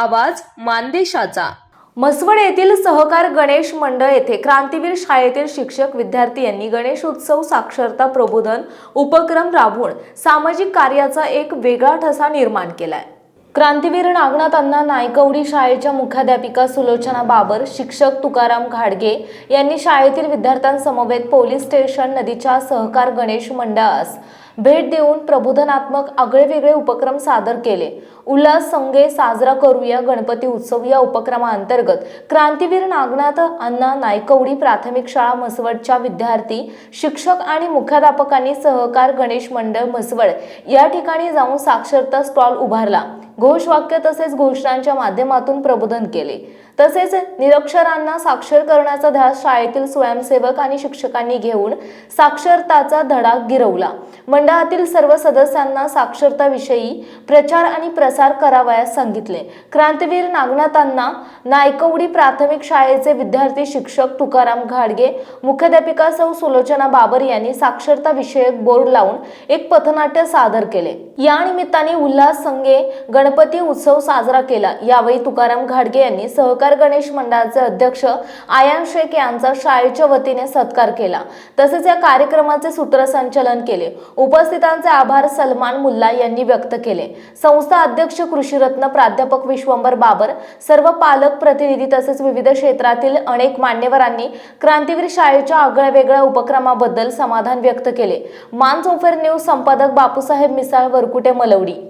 आवाज मानदेशाचा. मसवड येथील सहकार गणेश मंडळ येथे क्रांतीवीर शाळेतील शिक्षक विद्यार्थी यांनी गणेश उत्सव साक्षरता प्रबोधन उपक्रम राबवून सामाजिक कार्याचा एक वेगळा ठसा निर्माण केलाय. क्रांतीवीर नागनाथ अण्णा नायकवडी शाळेच्या मुख्याध्यापिका सुलोचना बाबर शिक्षक तुकाराम घाडगे यांनी शाळेतील विद्यार्थ्यांसमवेत पोलीस स्टेशन नदीच्या सहकार गणेश मंडळास भेट देऊन प्रबोधनात्मक आगळेवेगळे उपक्रम सादर केले. उल्हास संगे साजरा करूया गणपती उत्सव या उपक्रमाअंतर्गत क्रांतीवीर नागनाथ अण्णा नायकवडी प्राथमिक शाळा म्हसवडच्या विद्यार्थी शिक्षक आणि मुख्याध्यापकांनी सहकार गणेश मंडळ म्हसवड या ठिकाणी जाऊन साक्षरता स्टॉल उभारला. घोषवाक्य तसेच घोषणांच्या माध्यमातून प्रबोधन केले. तसेच निरक्षरांना साक्षर करण्याचा ध्यास शाळेतील स्वयंसेवक आणि शिक्षकांनी घेऊन साक्षरताचा धडा गिरवला. मंडळातील सर्व सदस्यांना साक्षरताविषयी प्रचार आणि प्रसार करावयास सांगितले. क्रांतीवीर नागनाथांना नायकवडी प्राथमिक शाळेचे विद्यार्थी शिक्षक तुकाराम घाडगे मुख्याध्यापिका सौ सुलोचना बाबर यांनी साक्षरता विषयक बोर्ड लावून एक पथनाट्य सादर केले. या निमित्ताने उल्हास संगे गणपती उत्सव साजरा केला. यावेळी तुकाराम घाडगे यांनी सहकार गणेश मंडळाचे अध्यक्ष आयान शेख यांचा शाळेच्या वतीने सत्कार केला. तसेच या कार्यक्रमाचे सूत्रसंचालन केले. उपस्थितांचे आभार सलमान मुल्ला यांनी व्यक्त केले. संस्था अध्यक्ष कृषीरत्न प्राध्यापक विश्वंभर बाबर सर्व पालक प्रतिनिधी तसेच विविध क्षेत्रातील अनेक मान्यवरांनी क्रांतीवीर शाळेच्या आगळ्या वेगळ्या उपक्रमाबद्दल समाधान व्यक्त केले. मान चौफेर न्यूज संपादक बापूसाहेब मिसाळ वरकुटे मलवडी.